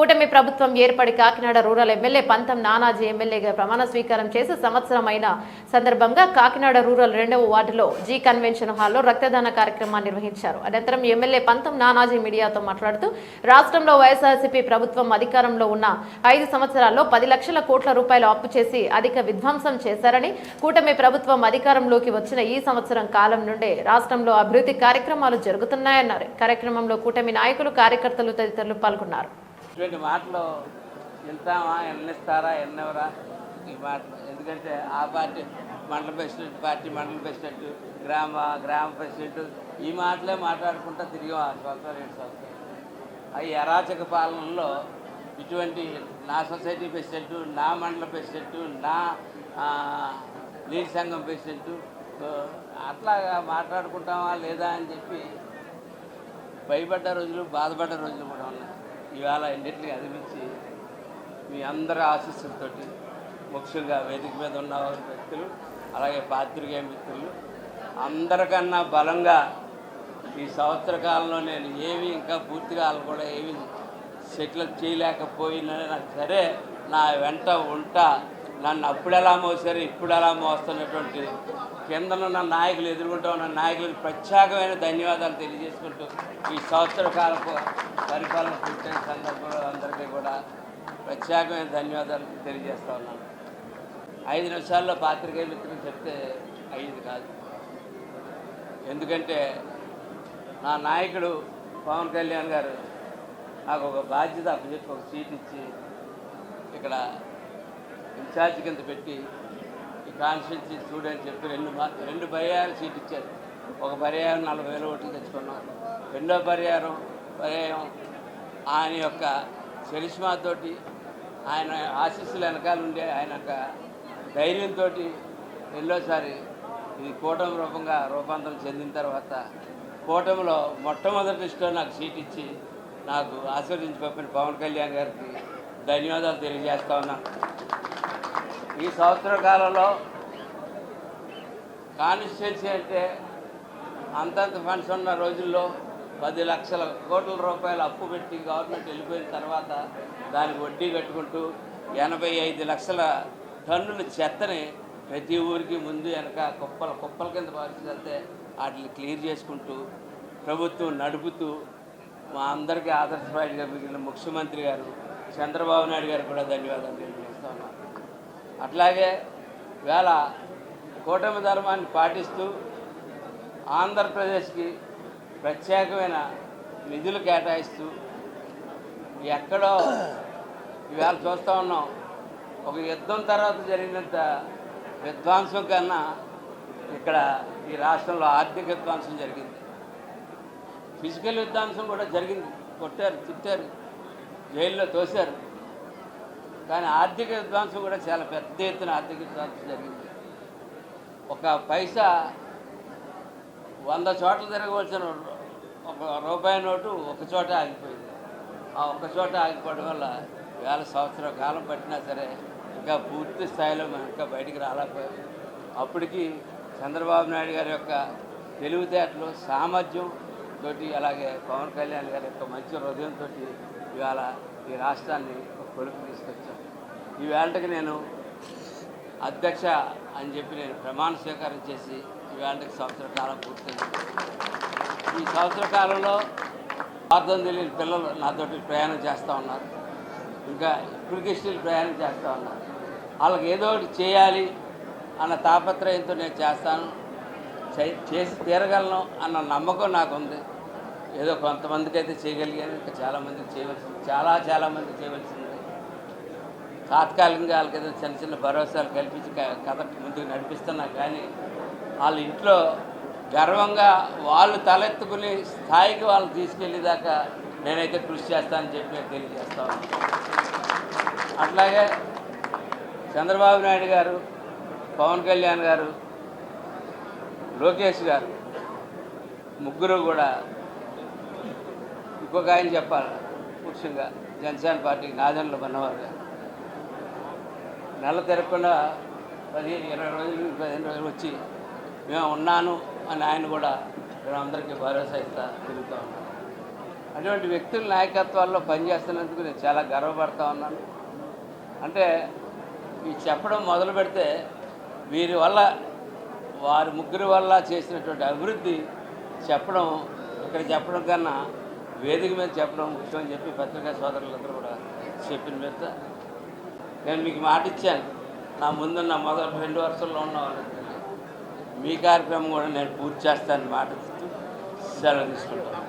కూటమి ప్రభుత్వం ఏర్పడి కాకినాడ రూరల్ ఎమ్మెల్యే పంతం నానాజీ ఎమ్మెల్యేగా ప్రమాణ స్వీకారం చేసి సంవత్సరం అయిన సందర్భంగా కాకినాడ రూరల్ రెండవ వార్డులో జీ కన్వెన్షన్ హాల్లో రక్తదాన కార్యక్రమాన్ని నిర్వహించారు. అనంతరం ఎమ్మెల్యే పంతం నానాజీ మీడియాతో మాట్లాడుతూ రాష్ట్రంలో వైఎస్ఆర్సీపీ ప్రభుత్వం అధికారంలో ఉన్న ఐదు సంవత్సరాల్లో పది లక్షల కోట్ల రూపాయలు అప్పు చేసి అధిక విధ్వంసం చేశారని కూటమి ప్రభుత్వం అధికారంలోకి వచ్చిన ఈ సంవత్సరం కాలం నుండే రాష్ట్రంలో అభివృద్ధి కార్యక్రమాలు జరుగుతున్నాయన్నారు. కార్యక్రమంలో కూటమి నాయకులు కార్యకర్తలు తదితరులు పాల్గొన్నారు. ఇటువంటి మాటలు వెళ్తామా ఎన్నిస్తారా ఎన్నెవరా ఈ మాటలు. ఎందుకంటే ఆ పార్టీ మండల ప్రెసిడెంట్ పార్టీ మండల ప్రెసిడెంట్ గ్రామ గ్రామ ప్రెసిడెంట్ ఈ మాటలే మాట్లాడుకుంటా తిరిగి ఆ సంవత్సరాలు ఏడు సంవత్సరాలు. ఆ అరాచక పాలనలో ఇటువంటి నా సొసైటీ ప్రెసిడెంట్ నా మండల ప్రెసిడెంట్ నా నీటి సంఘం ప్రెసిడెంట్ అట్లాగా మాట్లాడుకుంటామా లేదా అని చెప్పి భయపడ్డ రోజులు బాధపడ్డ రోజులు కూడా ఉన్నాయి. ఇవాళ ఎన్నింటినీ అదిమించి మీ అందరి ఆశీస్సులతోటి ముఖ్యంగా వేదిక మీద ఉన్న వ్యక్తులు అలాగే పాత్రికేయ మిత్రులు అందరికన్నా బలంగా ఈ సంవత్సర కాలంలో నేను ఏమి ఇంకా పూర్తిగా వాళ్ళు కూడా ఏమి సెటిల్ చేయలేకపోయినా సరే నా వెంట ఉంటా నన్ను అప్పుడు ఎలా మోసారు ఇప్పుడు ఎలా మోస్తున్నటువంటి కిందనున్న నాయకులు ఎదుర్కొంటూ ఉన్న నాయకులకు ప్రత్యేకమైన ధన్యవాదాలు తెలియజేసుకుంటూ ఈ సంవత్సర కాలపు పరిపాలన పూర్తయిన సందర్భంలో అందరికీ కూడా ప్రత్యేకమైన ధన్యవాదాలు తెలియజేస్తూ ఉన్నాను. ఐదు నిమిషాల్లో పాత్రికేయ మిత్రులు చెప్తే ఐదు కాదు. ఎందుకంటే నా నాయకుడు పవన్ కళ్యాణ్ గారు నాకు ఒక బాధ్యత అప్పచెప్పి ఒక సీట్ ఇచ్చి ఇక్కడ ఇన్ఛార్జ్ కింద పెట్టి ఈ కాన్స్టిట్యూన్సీ స్టూడెంట్ చెప్పి రెండు రెండు పర్యాయాలు సీట్ ఇచ్చారు. ఒక పర్యాయం నలభై వేల ఓట్లు తెచ్చుకున్నాం రెండో పర్యాయం పర్యాయం ఆయన యొక్క చరిష్మాతోటి ఆయన ఆశీస్సులు వెనకాల ఉండే ఆయన యొక్క ధైర్యంతో రెండోసారి ఇది కూటమి రూపంగా రూపాంతరం చెందిన తర్వాత కూటమిలో మొట్టమొదటి లిస్టులో నాకు సీట్ ఇచ్చి నాకు ఆశీర్వదించి పంపిన పవన్ కళ్యాణ్ గారికి ధన్యవాదాలు తెలియజేస్తా ఉన్నాను. ఈ సంవత్సర కాలంలో కాన్స్టిట్యున్సీ అంటే అంతంత ఫండ్స్ ఉన్న రోజుల్లో పది లక్షల కోట్ల రూపాయలు అప్పు పెట్టి గవర్నమెంట్ వెళ్ళిపోయిన తర్వాత దానికి వడ్డీ కట్టుకుంటూ ఎనభై ఐదు లక్షల టన్నుల చెత్తని ప్రతి ఊరికి ముందు వెనక కుప్పల కుప్పల కింద పరిస్థితి వాటిని క్లియర్ చేసుకుంటూ ప్రభుత్వం నడుపుతూ మా అందరికీ ఆదర్శప్రాయుడిగా మిగిలిన ముఖ్యమంత్రి గారు చంద్రబాబు నాయుడు గారు కూడా ధన్యవాదాలు. అట్లాగే వేళ కూటమి ధర్మాన్ని పాటిస్తూ ఆంధ్రప్రదేశ్కి ప్రత్యేకమైన నిధులు కేటాయిస్తూ ఎక్కడో ఇవాళ చూస్తూ ఉన్నాం. ఒక యుద్ధం తర్వాత జరిగినంత విధ్వంసం కన్నా ఇక్కడ ఈ రాష్ట్రంలో ఆర్థిక విధ్వంసం జరిగింది. ఫిజికల్ విధ్వంసం కూడా జరిగింది. కొట్టారు తిట్టారు జైల్లో తోశారు. కానీ ఆర్థిక విధ్వంసం కూడా చాలా పెద్ద ఎత్తున ఆర్థిక విధ్వంసం జరిగింది. ఒక పైసా వంద చోట్ల తిరగవలసిన ఒక రూపాయి నోటు ఒక చోట ఆగిపోయింది. ఆ ఒక్క చోట ఆగిపోవడం వల్ల వేల సంవత్సరం కాలం పట్టినా సరే ఇంకా పూర్తి స్థాయిలో మనం ఇంకా బయటికి రాలేకపోయాం. అప్పటికి చంద్రబాబు నాయుడు గారి యొక్క తెలివితేటలు సామర్థ్యం తోటి అలాగే పవన్ కళ్యాణ్ గారి యొక్క మంచి హృదయంతో ఇవాళ ఈ రాష్ట్రాన్ని ఒక కొడుకు తీసుకొచ్చాం. ఈ వేళకి నేను అధ్యక్ష అని చెప్పి నేను ప్రమాణ స్వీకారం చేసి ఈ వేళకి సంవత్సర కాలం పూర్తయింది. ఈ సంవత్సర కాలంలో అర్థం తెలియని పిల్లలు నాతోటి ప్రయాణం చేస్తూ ఉన్నారు. ఇంకా ఇప్పటికి ప్రయాణం చేస్తూ ఉన్నారు. వాళ్ళకి ఏదో ఒకటి చేయాలి అన్న తాపత్రయంతో నేను చేస్తాను. చే- చేసి తీరగలను అన్న నమ్మకం నాకు ఉంది ఏదో కొంతమందికి అయితే చేయగలిగాను ఇంకా చాలామందికి చేయవలసింది చాలా చాలామందికి చేయవలసింది. తాత్కాలికంగా వాళ్ళకి ఏదో చిన్న చిన్న భరోసాలు కల్పించి కథ ముందుకు నడిపిస్తున్నా కానీ వాళ్ళ ఇంట్లో గర్వంగా వాళ్ళు తలెత్తుకునే స్థాయికి వాళ్ళు తీసుకెళ్ళేదాకా నేనైతే కృషి చేస్తానని చెప్పి నేను తెలియజేస్తాను అట్లాగే చంద్రబాబు నాయుడు గారు పవన్ కళ్యాణ్ గారు లోకేష్ గారు ముగ్గురు కూడా ఇంకొక ఆయన చెప్పాలి ముఖ్యంగా జనసేన పార్టీకి నాదెండ్ల బన్నవారు గారు. నెల తిరగకుండా పదిహేను ఇరవై రోజులు పదిహేను రోజులు వచ్చి మేము ఉన్నాను అని ఆయన కూడా మేము అందరికీ భరోసా ఇస్తా తిరుగుతూ ఉన్నాను అటువంటి వ్యక్తుల నాయకత్వాల్లో పనిచేస్తున్నందుకు నేను చాలా గర్వపడతా ఉన్నాను. అంటే ఈ చెప్పడం మొదలు పెడితే వీరి వల్ల వారి ముగ్గురి వల్ల చేసినటువంటి అభివృద్ధి చెప్పడం ఇక్కడ చెప్పడం కన్నా వేదిక మీద చెప్పడం ముఖ్యం అని చెప్పి పత్రికా సోదరులందరూ కూడా చెప్పిన మీద నేను మీకు మాట ఇచ్చాను. నా ముందున్న మొదటి రెండు వరుసల్లో ఉన్న వాళ్ళకి మీ కార్యక్రమం కూడా నేను పూర్తి చేస్తానని మాట ఇస్తూ సెలవు తీసుకుంటాను.